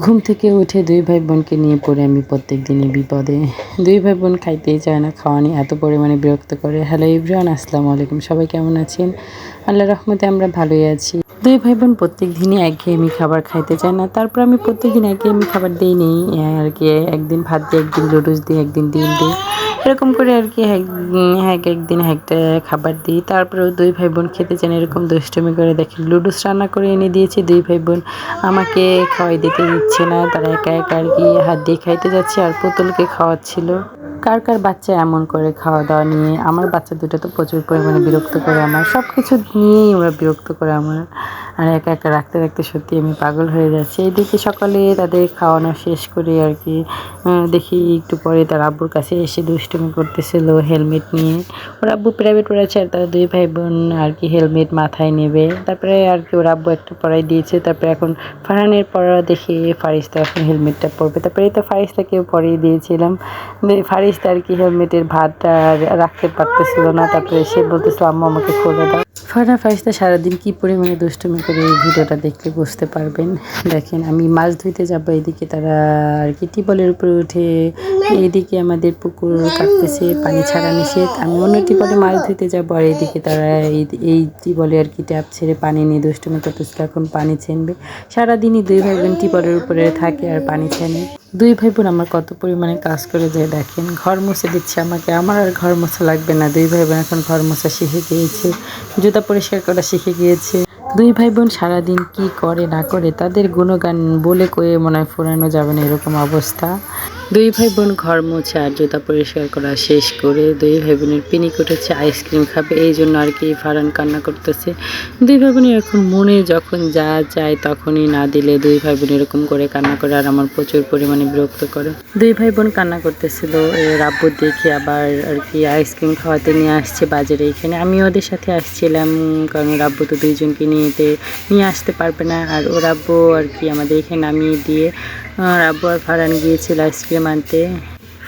ঘুম থেকে উঠে দুই ভাই বোনকে নিয়ে পড়ে আমি প্রত্যেক দিনই বিপদে। দুই ভাই বোন খাইতেই চায় না খাওয়া নিয়ে এত পরিমাণে বিরক্ত করে। হ্যালো ইব্রান, আসসালামু আলাইকুম, সবাই কেমন আছেন? আল্লাহ রহমতে আমরা ভালোই আছি। দুই ভাই বোন প্রত্যেক দিনই একঘেয়েমি খাবার খাইতে চায় না, তারপর আমি প্রত্যেক দিন একঘেয়েমি খাবার দিই নেই, আর কি। একদিন ভাত দিই, একদিন লুডুস দিই, একদিন ডিম দিই। এরকম করে আর কি হ্যাক একদিন হ্যাকটা খাবার দিই। তারপরেও দুই ভাই বোন খেতে চান এরকম দুষ্টমি করে দেখি। লুডুস রান্না করে এনে দিয়েছি দুই ভাই বোন আমাকে খাওয়াই দিতে দিচ্ছে না, তারা একা একা আর কি হাত দিয়ে খাইতে যাচ্ছে আর পুতুলকে খাওয়াচ্ছিল। কার কার বাচ্চা এমন করে খাওয়া দাওয়া নিয়ে? আমার বাচ্চা দুটো তো প্রচুর পরিমাণে বিরক্ত করে আমার। সব কিছু নিয়েই ওরা বিরক্ত করে আমার। আর একা একা রাখতে রাখতে সত্যি আমি পাগল হয়ে যাচ্ছি। এইদিকে সকালে তাদের খাওয়ানো শেষ করে আর কি দেখি একটু পরে তার আব্বুর কাছে এসে দুষ্টুমি করতেছিল হেলমেট নিয়ে। ওর আব্বু প্রাইভেট পড়েছে আর তারা দুই ভাই বোন আর কি হেলমেট মাথায় নেবে। তারপরে আর কি ওর আব্বু একটা পড়াই দিয়েছে। তারপরে এখন ফারহানের পড়া দেখে ফারিস্তা এখন হেলমেটটা পরবে। তারপরে তো ফারিস্তাকেও পরিয়ে দিয়েছিলাম। ফারিস্তা আর কি হেলমেটের ভাতটা রাখতে পারতেছিল না, তারপরে সে বলতেছিল, আম্মু, আমাকে খুলে দাও। ফারহান ফারিস্তা সারাদিন কী পরিমাণে দুষ্টুমি করে এই ভিডিওটা দেখলে বুঝতে পারবেন। দেখেন, আমি মাছ ধুইতে যাব, এদিকে তারা আর কি টিবলের উপরে উঠে এইদিকে আমাদের পুকুর কাটতেছে, পানি ছাড়া নিষেধ। আমি অন্য টিবলে মাছ ধুইতে যাব, আর এইদিকে তারা এই টিবলে আর কি ট্যাপ ছেড়ে পানি নিয়ে দুষ্টুমি করতেছিল, এখন পানি ছেনবে। সারাদিনই দুই ভাই বোন টিবলের উপরে থাকে আর পানি ছেনে। দুই ভাই বোন আমার কত পরিমাণে কাজ করে যায়, দেখেন। ঘর মুছে দিচ্ছে আমাকে। আমার আর ঘর মোছা লাগবে না। দুই ভাই বোন এখন ঘর মোছা শিখে গিয়েছে। জুতা পরিষ্কার করা শিখে গিয়েছে। দুই ভাই বোন সারাদিন কি করে, না করে, তাদের গুণগান বলে কয়ে মনে হয় ফোরানো যাবে না এরকম অবস্থা। দুই ভাই বোন ঘর মোছা আর জুতা পরিষ্কার করা শেষ করে দুই ভাই বোনের পিনিক উঠেছে, আইসক্রিম খাবে, এই জন্য আর কি ফারান কান্না করতেছে। দুই ভাই বোনের এখন মনে যখন যা চায় তখনই না দিলে দুই ভাই বোন এরকম করে কান্না করে আর আমার প্রচুর পরিমাণে বিরক্ত করে। দুই ভাই বোন কান্না করতেছিল রাব্বু দেখে আবার আর কি আইসক্রিম খাওয়াতে নিয়ে আসছে বাজারে এখানে। আমি ওদের সাথে আসছিলাম, কারণ রাব্বু তো দুইজনকে নিয়েতে নিয়ে আসতে পারবে না। আর ও রাব্বু আর কি আমাদের এখানে নামিয়ে দিয়ে রাব্বু আর ফারান গিয়েছিল আইসক্রিম আনতে।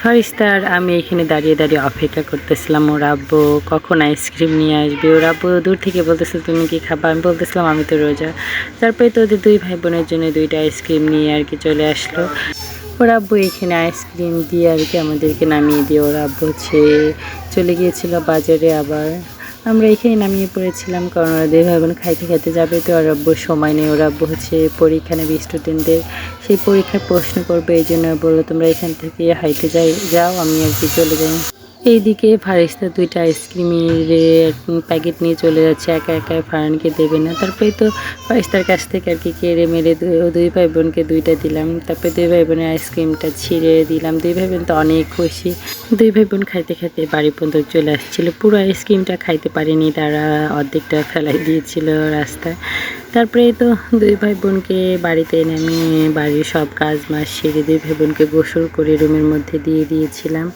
ফারিস্তার, আমি এখানে দাঁড়িয়ে দাঁড়িয়ে অপেক্ষা করতেছিলাম। ওর আব্বু কখন আইসক্রিম নিয়ে আসবে? ওর আব্বু দূর থেকে বলতেছিল, তুমি কি খাবা? আমি বলতেছিলাম, আমি তো রোজা। তারপরে তো ওদের দুই ভাই বোনের জন্য দুইটা আইসক্রিম নিয়ে আর কি চলে আসলো। ওর আব্বু এখানে আইসক্রিম দিয়ে আর কি আমাদেরকে নামিয়ে দিয়ে, ওর আব্বু হচ্ছে চলে গিয়েছিল বাজারে আবার। আমরা এখানে নামিয়ে পড়েছিলাম কারণ ওরা দুই ভাই খাইতে খাইতে যাবে, তো ওর আব্বুর সময় নেই। ওরা আব্বু হচ্ছে পরীক্ষা নেবে স্টুডেন্টদের সেই পরীক্ষার প্রশ্ন করবে, এই জন্য বলল, তোমরা এখান থেকে হাইতে যাই, যাও, আমি আর কি চলে যাই। এইদিকে ফারিস্তা দুইটা আইসক্রিমের প্যাকেট নিয়ে চলে যাচ্ছে, একা একা ফারানকে দেবে না। তারপরে তো ফারিস্তার কাছ থেকে আর কি কেড়ে মেরে দুই ভাই বোনকে দুইটা দিলাম। তারপরে দুই ভাই বোনের আইসক্রিমটা ছিঁড়ে দিলাম। দুই ভাই বোন তো অনেক খুশি। দুই ভাই বোন খাইতে খাইতে বাড়ি পর্যন্ত চলে আসছিল। পুরো আইসক্রিমটা খাইতে পারিনি, তারা অর্ধেকটা ফেলাই দিয়েছিল রাস্তায়। তারপরে তো দুই ভাই বোনকে বাড়িতে নেমে বাড়ির সব কাজ মাস সেরে দুই ভাই বোনকে গোসল করে রুমের মধ্যে দিয়ে দিয়েছিলাম,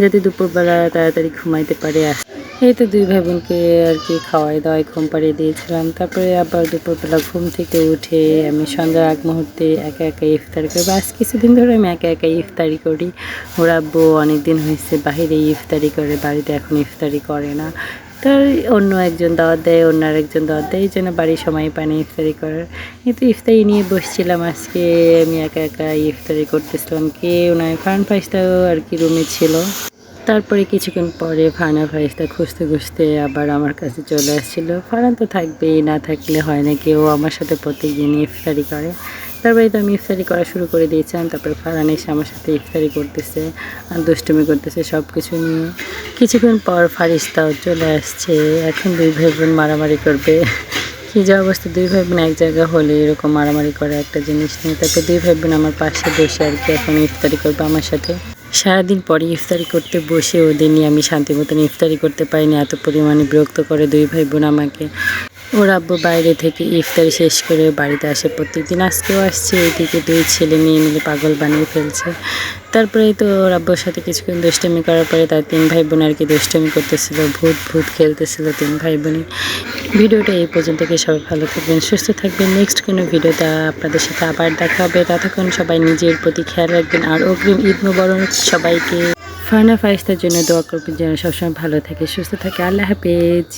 যাতে দুপুরবেলা তাড়াতাড়ি ঘুমাইতে পারে আস এই তো দুই ভাই বোনকে আর কি খাওয়াই দাওয়াই ঘুম পাড়িয়ে দিয়েছিলাম। তারপরে আবার দুপুরবেলা ঘুম থেকে উঠে আমি সন্ধ্যার আগ মুহূর্তে একা একা ইফতারি করি। বাস কিছুদিন ধরে আমি একা একা ইফতারি করি। ওরা আব্বু অনেক দিন হয়েছে বাহিরে ইফতারি করে, বাড়িতে এখন ইফতারি করে না। তার অন্য একজন দাওয়াত দেয়, অন্য আরেকজন দাওয়াত দেয়, এই জন্য বাড়ির সময় পানি ইফতারি করার কিন্তু ইফতারি নিয়ে বসছিলাম আজকে, আমি একা একা ইফতারি করতেছিলাম। কেউ নয় ফান ফাইসটাও আর কি রুমে ছিল। তারপরে কিছুক্ষণ পরে ফানা ফারিস্তা খুঁজতে খুঁজতে আবার আমার কাছে চলে আসছিল। ফারান তো থাকবেই, না থাকলে হয় না, কেউ আমার সাথে প্রত্যেকদিন ইফতারি করে। তারপরে তো আমি ইফতারি করা শুরু করে দিয়েছিলাম তারপরে ফারান এসে আমার সাথে ইফতারি করতেছে, আর দুষ্টুমি করতেছে সব কিছু নিয়ে। কিছুক্ষণ পর ফারিস্তাও চলে আসছে, এখন দুই ভাই বোন মারামারি করবে। কী যে অবস্থা, দুই ভাই বোন এক জায়গা হলে এরকম মারামারি করে একটা জিনিস নিয়ে তারপর দুই ভাই বোন আমার পাশে বসে আর কি, এখন ইফতারি করবে আমার সাথে। সারাদিন পরে ইফতারি করতে বসে ওদের নিয়ে আমি শান্তি মতন ইফতারি করতে পারিনি, এত পরিমাণে বিরক্ত করে দুই ভাই বোন আমাকে। ওর আব্বু বাইরে থেকে ইফতারি শেষ করে বাড়িতে আসে প্রত্যেকদিন। আজকেও আসছে, এদিকে দুই ছেলে মেয়ে মিলে পাগল বানিয়ে ফেলছে। তারপরে তো ওর আব্বুর সাথে কিছুক্ষণ দুষ্টমি করার পরে তার তিন ভাই বোন আর কি দুষ্টমি করতেছিল, ভূত ভূত খেলতেছিল তিন ভাই বোনই ভিডিওটা এই পর্যন্ত কি সবাই ভালো থাকবেন, সুস্থ থাকবেন। নেক্সট কোনো ভিডিওতে আপনাদের সাথে আবার দেখা হবে। ততক্ষণ সবাই নিজের প্রতি খেয়াল রাখবেন আর অগ্রিম ঈদ মুবারক সবাইকে। ফানা ফাইস্তার জন্য দোয়া করবেন যেন সবসময় ভালো থাকে, সুস্থ থাকে। আল্লাহ হাফেজ।